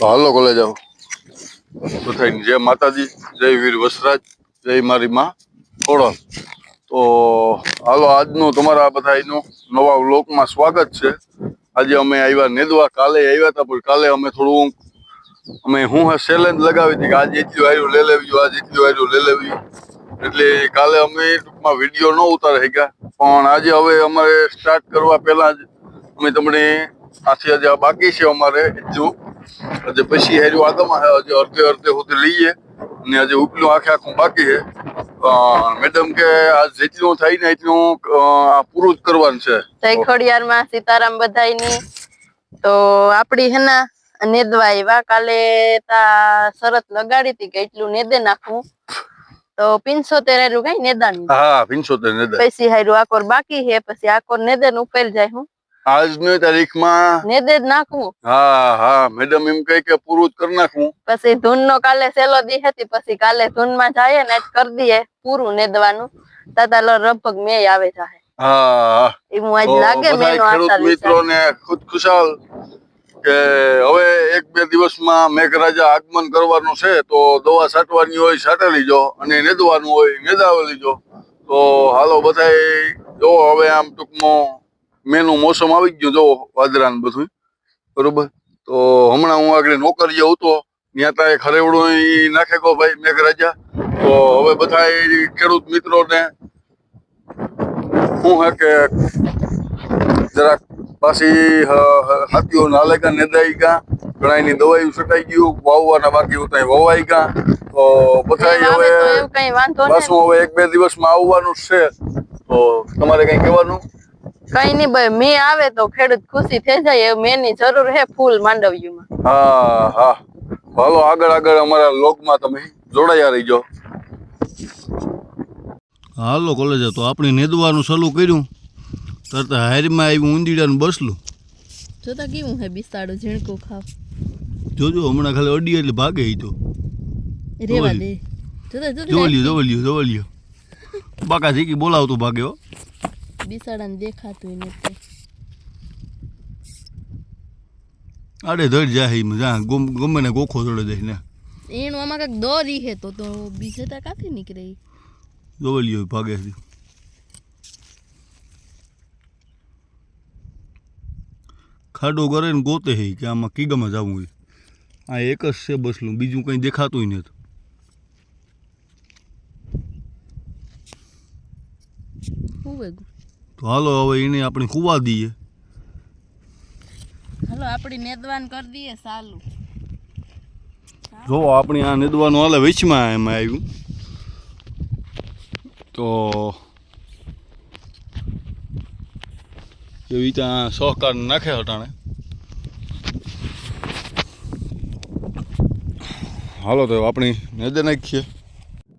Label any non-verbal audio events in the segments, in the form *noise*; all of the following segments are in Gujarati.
હાલો કોલેજ આવો. બધાને જય માતાજી, જય વીર વસરાજ, જય મારી માં ખોડલ. તો હાલો, આજનું તમારા બધાનું નવા વ્લોગમાં સ્વાગત છે. આજે અમે આવ્યા નેદવા, કાલે આવ્યા હતા પણ કાલે અમે થોડું અમે હું ચેલેન્જ લગાવી હતી કે આજે એટલું આવ્યું લઈ લેવ્યું આજે એટલું આવ્યું લઈ લેવ્યું એટલે કાલે અમે ટૂંકમાં વીડિયો ન ઉતારી શક્યા. પણ આજે હવે અમારે સ્ટાર્ટ કરવા પહેલા જ અમે તમને આથી હજી બાકી છે અમારે. એટલું આજે પછી હેર્યું આગમાં હજી અડધે અડધે સુધી લઈએ. ને આજે ઉપલું આખે આખું બાકી છે. મેડમ કે આ જેટલું થાય ને એટલું આ પૂરું જ કરવાનું છે. જય ખોડિયારમાં સીતારામ બધાયની. તો આપડી હેના નેદવા આવ્યા કાલે તા શરત લગાડી હતી કે એટલું નેદે નાખું તો પિંચોતેર હેરું કઈ નેદાની હા પંચોતેર નેદા. પછી હેરું આકોર બાકી હે પછી આકોર નેદે ને ઉકેલ જાય હું. આજની તારીખમાં નેદે જ નાખવું હા હા મેડમ એમ કહે કે પૂરું જ કરી નાખવું પછી ધૂન નો કાલે સેલો દી હતી પછી કાલે ધૂનમાં જાય ને કરી દઈએ પૂરું નેદવાનું. તાતા લો લગભગ મે આવે જાય હા. એવું આજ લાગે મેનો આશા મિત્રોને ખુદ ખુશાલ કે હવે એક બે દિવસમાં મેઘરાજા આગમન કરવાનું છે તો દવા છાંટવાની હોય છાંટી લીજો અને નેદવાનું હોય નેદાવી લીજો. તો હાલો બધાય જો હવે આમ ટૂંકમાં મેનું મોસમ આવી ગયું જો વાદરાને બધું. બરોબર? તો હમણાં હું આગળ નોકરીએ હતો ત્યાં ત્યાં ખરેવડો ઈ નાખે કહો ભાઈ મેઘરાજા તો હવે બધા ખેડૂત મિત્રોને શું હે કે જરાક પાછી હાથીઓ નાલે કા નેદાઈ ગા ઘણાની દવાઈ છટાઈ ગયું વાવવાના બાકી ઉતાય વવાઈ ગા. તો બધા હવે તો પાછું હવે એક બે દિવસમાં આવવાનું છે. તો તમારે કઈ કહેવાનું? કઈ નહીં ભાઈ મેં આવે તો ખેડૂત ખુશી થઈ જાય મે ની જરૂર હે ફૂલ માંડવ્યુંમાં હા હા. હાલો આગળ આગળ અમારા લોકમાં તમે જોડાયા રહીજો. હાલો કોલેજ તો આપણે નેદવાનું સલું કર્યું. તરત હારીમાં આવ્યું ઊંધીડાનું બસલું. જોતા કેવું હે બિસાડું ઝીણકો ખાવ. જોજો હમણાં ખાલી અડી એટલે ભાગે ઈ તો. રેવા. દે. જોતા જોવલ્યો જોતા જોવલ્યો જોવલ્યો. બાકા જીકી બોલાવતો ભાગે હો. બિસાડાને દેખાતું નથી. આડે ધડ જાય ઈ જા ગમ- ને ગોખો ચડે જાય ને. એનું આમાં કંઈક દોરી હે તો તો બીજે તા કાથી નીકળે ઈ? જોવલ્યો ભાગે છે ખાડો કરે ને ગોતે હે કે આમાં કીગમાં જવું હોય. આ એક જ છે બસલું બીજું કંઈ દેખાતું નથી. હું વેગું? તો હાલો હવે એને આપણે ખુવા દઈએ. હાલો આપણી નેદવાન કરી દઈએ સાલું. જો આપણી આ નેદવાનું હાલે વેચમાં એમાં આવ્યું. તો એવી ત્યાં સહકાર નાખે હટાણે. હાલો તો આપણી નેદે નાખીએ.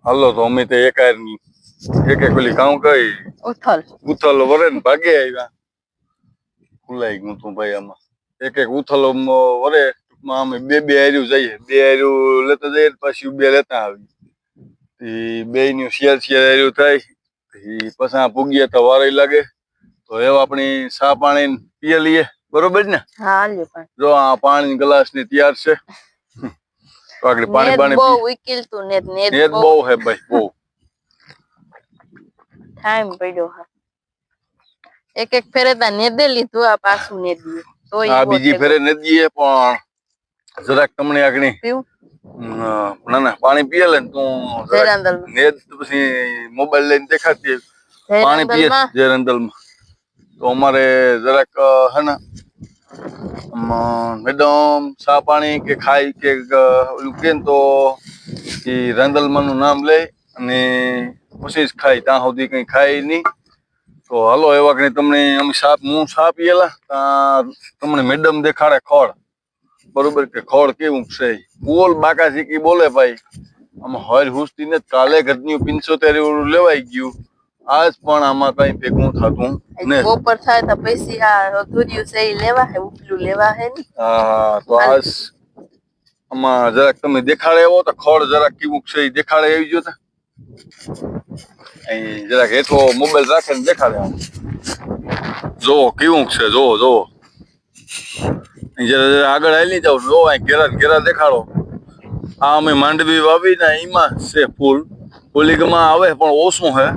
હાલો તો અમે તે એક હારની એક એક ઓલી કામ કઈ ઉથલ. ઉથલ વરે ને ભાગે આવ્યા. ખુલાઈ ગયું તું ભાઈ આમાં. એક એક ઉથલ વરે ટૂંકમાં અમે બે બે હાર્યું જઈએ. બે હાર્યું લેતા જઈએ પછી બે લેતા આવી બે નું શિયાર શિયાર હાર્યું થાય. ઈ પછી પૂગીએ તો વારે લાગે. તો એવા આપણી સા પાણી પીએ લઈએ. બરોબર ને? જો આ પાણી ગ્લાસની તૈયાર છે. *laughs* પાણી પાણી ઉકીલતું બહુ હે ભાઈ બહુ. ટાઈમ પડ્યો હા. એક એક ફેરે તા નેદે લીધું આ પાછું નેદીએ. તો આ બીજી ફેરે નદીએ પણ જરાક તમને આગણી. પીવું? ના ના પાણી પીએ લે તું નેદ પછી મોબાઈલ લઈને દેખાતી પાણી પીએ જયરાંદલમાં? માં તો અમારે જરાક હે ને મેડમ ચા પાણી કે ખાઈ કે ઓલું કે ને તો એ રાંદલમાં નું નામ લે અને પછી જ ખાય ત્યાં સુધી કઈ ખાય નહીં. તો હાલો એવા કઈ તમને અમે સાપ હું સાપ ગયેલા ત્યાં તમને મેડમ દેખાડે ખોળ. બરોબર કે ખોળ કેવું છે બોલ બાકા શીખી બોલે ભાઈ. આમ હર હુસ્તી ને કાલે ઘરની પિંચોતેર એવું લેવાઈ ગયું. આજ પણ આમાં કઈ ભેગું થતું બપોર થાય તો પછી આ અધૂર્યું છે ઈ લેવા હે ઉપલું લેવા હે ને. હા તો આજ આમાં જરાક તમે દેખાડે એવો તો ખોળ જરાક કેવું છે દેખાડે આવી ગયો અહીં જરાક હેઠો મોબાઈલ રાખે ને દેખાડે આમ જોવો કેવું છે જોવો જોવો જ્યારે જ્યારે આગળ હાલી જાવ જો અહીં ઘેરા ને ઘેરા દેખાડો આ અમે માંડવી વાવીને એમાં છે ફૂલ ફૂલિકમાં આવે પણ ઓછું હે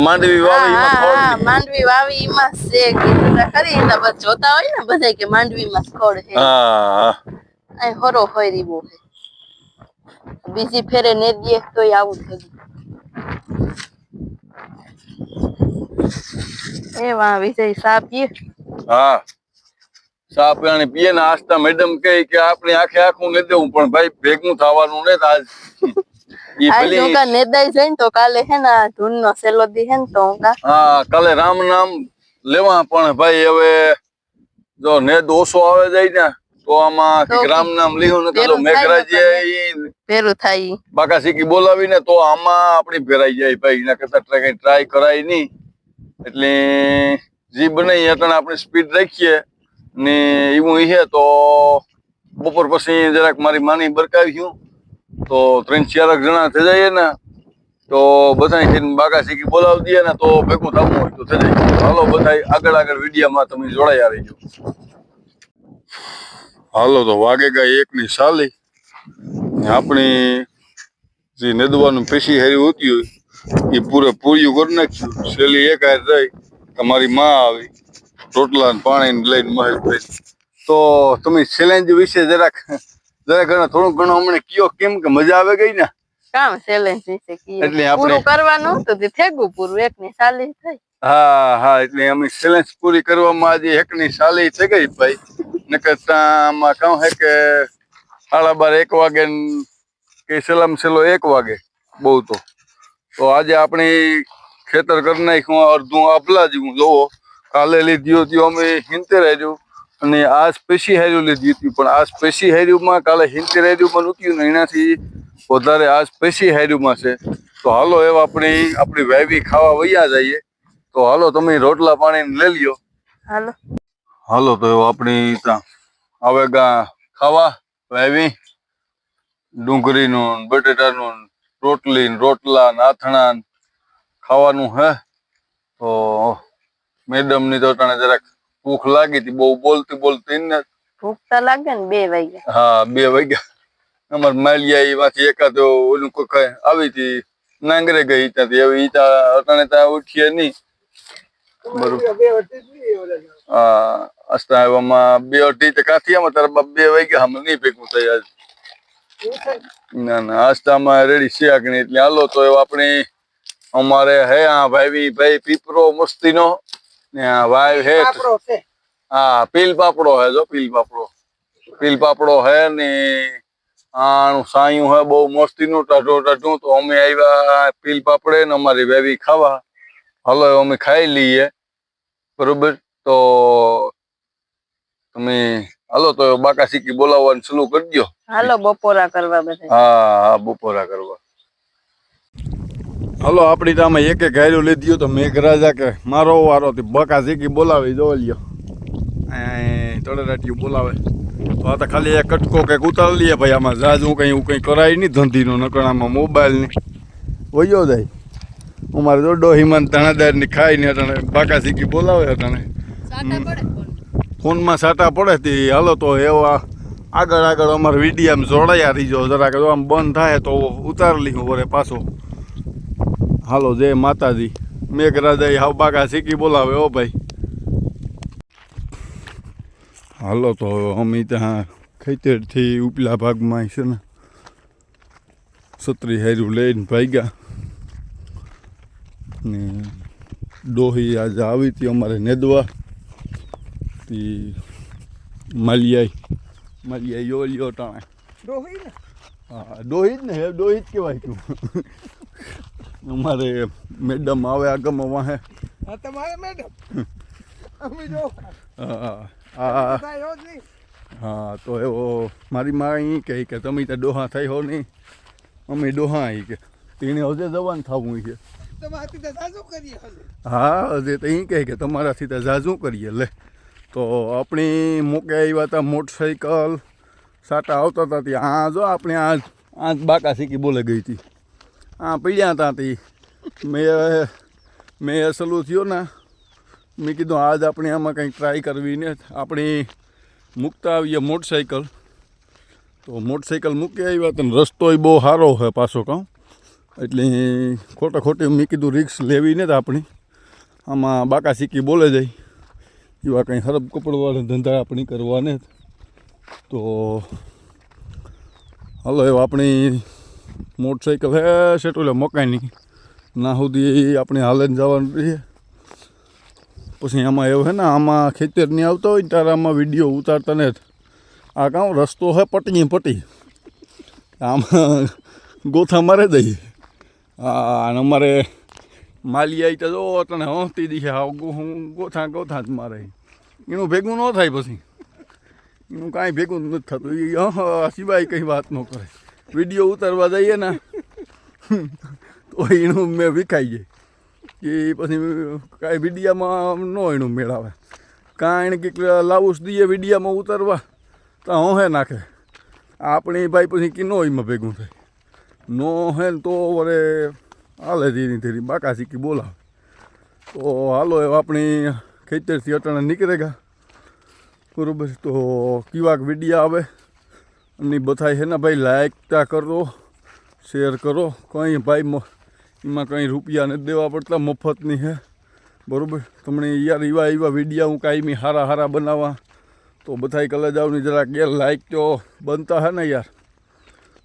માંડવી વાવી હા એમાં હા હા ખોડ માંડવી વાવી એમાં છે કીધું તા ખરી એના બસ જોતા હોય ને બધા કે માંડવીમાં ખોડ છે હા હા અહીં હરો હોય રીબો છે બીજી ફેરે ને દે તોય આવું થયું એ વાહ વિજય સા પીએ હા. પાણી પીએ ને આસ્તા મેડમ કહે કે આપણે આખે આખું ને દેવું પણ ભાઈ ભેગું થવાનું *laughs* ને આજ લેવા પણ ભાઈ હવે જો ને દોષો આવે જાય ને તો આમાં રામ નામ લીધું ને તો મેઘરાજે થાય બાકા શીખી બોલાવીને તો આમાં આપણી ફેરાઈ જાય ભાઈ એના કરતા ટ્રાય કઈ ટ્રાય કરાય નહીં. એટલે જે બને એ અટણ આપણે સ્પીડ રાખીએ ને એવું છે તો બપોર પછી જરાક મારી માની બરકાવી બરકાવ્યું તો ત્રણ ચાર જણા થઈ જાય ને, તો બધા બાકા શીખી બોલાવી દઈએ ને તો ભેગું થવું હોય તો થઈ જાય. હાલો બધા આગળ આગળ વિડીયામાં તમે જોડાયા રહીજો. હાલો તો વાગે ગયા એકની સાલી. આપણી જે નદવાનું પેશી હેરી હોતી હોય એ પૂરે પૂર્યું કરી નાખ્યું. છેલ્લી એક હાર રહી તમારી માં આવી રોટલા પાણી લઈને મહેલ તો તમે ચેલેન્જ વિશે જરાક જરાક ઘણા થોડું ઘણું અમને કયો કેમ કે મજા આવે ગઈ ને? કામ ચેલેન્જ વિશે એટલે પૂરું કરવાનું હતું થેગું પૂરું એક ની સાલી થઈ. હા હા એટલે અમે ચેલેન્જ પૂરી કરવામાં આજે એકની સાલી થઈ ગઈ ભાઈ. નકર આમાં કહું હે કે સાડા બાર એક વાગે કે સલામ છેલ્લો એક વાગે બહુ તો. તો આજે આપણે ખેતર કરી નાખ્યું અડધું આપલા જેવું જોવો. કાલે લીધી હતી અમે હિંતેર હાર્યું. અને આ સ્પેશી હાર્યું લીધી હતી પણ આ સ્પેશી હાર્યુંમાં કાલે હિંતેર હાર્યુંમાં નહોતું ને એનાથી વધારે આ સ્પેશી હાર્યુંમાં છે. તો હાલો એવા આપણે આપણી વાવી ખાવા વૈયા જઈએ. તો હાલો તમે રોટલા પાણી લઈ લ્યો. હાલો. હાલો તો એવો આપણી ગા ખાવા વાવી. ડુંગળીનું બટેટાનું રોટલી રોટલા ને આથણા ને ખાવાનું હે. તો મેડમની તો તને જરાક ભૂખ લાગી હતી બહુ બોલતી બોલતી ને. ભૂખ તો લાગે ને બે વાગ્યા. હા બે વાગ્યા. અમાર માલિયા એમાંથી એકાદ ઓલું કોઈ આવી હતી નાંગરે ગઈ ત્યાંથી. હવે ઈ ત્યાં અટાણે ત્યાં ઉઠીએ નહીં. બરોબર. હા અસ્તા બે અઢી તો કાથી આમાં તારા બે વાગ્યા હમણાં નહીં ભેગું આજ ના ના આસ્તામાં રેડી છે આગળ એટલે હાલો તો આપણી આપણે અમારે હે આ ભાઈ ભાઈ પીપરો મસ્તીનો. ને આ ભાઈ હે હા પીલ પાપડો હે જો પીલ પાપડો. પીલ પાપડો હે ને આનું સાયું હે બહુ મસ્તીનું ટાઢો ટાઢું. તો અમે આવ્યા પીલ પાપડે ને અમારી વેવી ખાવા. હાલો અમે ખાઈ લઈએ. બરોબર? તો તમે હાલો તો બાકા સીકી બોલાવવાનું શરૂ કરી દો હાલો બપોરા કરવા બધા. હા હા બપોરા કરવા. હાલો આપણી તો આમાં એક એક ગાયરું લીધી તો મેઘરાજા કે મારો વારો થી બકા ઝીકી બોલાવી જો લ્યો. તળેરાટીયું બોલાવે. તો આ તો ખાલી એક કટકો કંઈક ઉતારી લઈએ ભાઈ આમાં જાજુ કંઈ એવું કંઈ કરાય નહીં ધંધીનો નકણામાં મોબાઈલની. વયો જાય. અમારે તો ડોહીમાન ધણાદારની ખાઈને અટાણે બાકા ઝીકી બોલાવે અટાણે. ફોનમાં સાટા પડે તે હાલો તો એવા આગળ આગળ અમારે વિડીયામાં જોડાયા રહીજો. જરાક જો આમ બંધ થાય તો ઉતારી લઈશું વરે પાછો. હાલો, જય માતાજી. મેઘરાજા હાવ બાગા શીખી બોલાવે ઓ ભાઈ. હાલો તો અમે ત્યાં ખેતરથી ઉપલા ભાગમાં છે ને, છત્રી હાર્યું લઈને ભાગ્યા. ને ડોહી આજે આવી હતી અમારે નેદવા. તી માલિયાઈ. માલિયાઈ યો લ્યો ટાણે હા ડોહી જ ને હે ડોહી જ કહેવાય તું. અમારે મેડમ આવે આગમ વાહે. હા તમારે મેડમ? અમે જો. હા હા હા. તો એવો મારી મા અહીં કહે કે તમે ત્યાં ડોહા થઈ હો નહીં. અમે ડોહા અહીં કે. તેને હજે જવાનું થવું છે તમારાથી તો ઝાઝું કરીએ હા હજે તો અહીં કહે કે તમારાથી તો ઝાઝું કરીએ લે. તો આપણી મૂકે આવ્યા હતા મોટરસાઇકલ સાટા આવતા હતા ત્યાં. હા જો આપણે આજ જ બાકા શીખી બોલે ગઈ હતી. આ પીડ્યા હતા તી. મેં મેં અસલું થયો ને, મેં કીધું આજ આપણે આમાં કંઈક ટ્રાય કરવી ને. આપણી મૂકતા આવીએ મોટરસાઇકલ તો મોટરસાઇકલ મૂકી આવ્યા તો રસ્તોય બહુ સારો છે પાછો કહું એટલે ખોટા ખોટી મેં કીધું રિક્સ લેવી ને આપણી. આમાં બાકા શીખી બોલે જાય. એવા કંઈ હરબ કપડવાળા ધંધા આપણી કરવાને તો હાલો એવા આપણી મોટરસાઇકલ હે સેટુલે મકાઈની. ના સુધી આપણે હાલે જવાનું રહીએ. પછી આમાં એવું હે ને, આમાં ખેતર નહીં આવતા હોય ત્યારે આમાં વીડિયો ઉતારતા ને. આ કાં રસ્તો હે પટી પટી. આમાં ગોથા મારે દઈએ અને અમારે માલી આવી તો જો તને હંસતી દીશે હા હું ગોથા ગોથા જ મારે. એનું ભેગું ન થાય પછી. એનું કાંઈ ભેગું નથી થતું. એ હં સિવાય કંઈ વાત ન કરે. વીડિયો ઉતારવા જઈએ ને, તો એનું મેં વિખાઈ જાય. કે પછી કાંઈ વિડીયામાં ન એનું મેળાવે. કાંઈ કંઈક લાવું જ દઈએ વિડીયામાં ઉતારવા. તો હોંહે નાખે. આપણી ભાઈ પછી કે નો એમાં ભેગું થાય. નો હે તો વરે હાલે ધીરે ધીરે, બાકા શીખી બોલાવે. તો હાલો એ આપણી ખેતરથી અટાણા નીકળેગા બરાબર તો કીવાક વિડીયા આવે. અને બધા છે ને ભાઈ લાયકતા કરો શેર કરો. કંઈ ભાઈ એમાં કંઈ રૂપિયા નથી દેવા પડતા, મફતની છે બરાબર, તમને યાર એવા એવા વિડીયા હું કાંઈ હારા હારા બનાવવા તો બધાય કલે જાવની જરાક ગેર લાઈક તો બનતા હે ને યાર.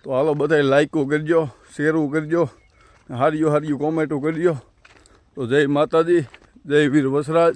તો હાલો, બધાય લાઈકો કરજો શેરું કરજો. હાર્યું હાર્યું કોમેન્ટો કરજો તો જય માતાજી જય વીર વસરાજ.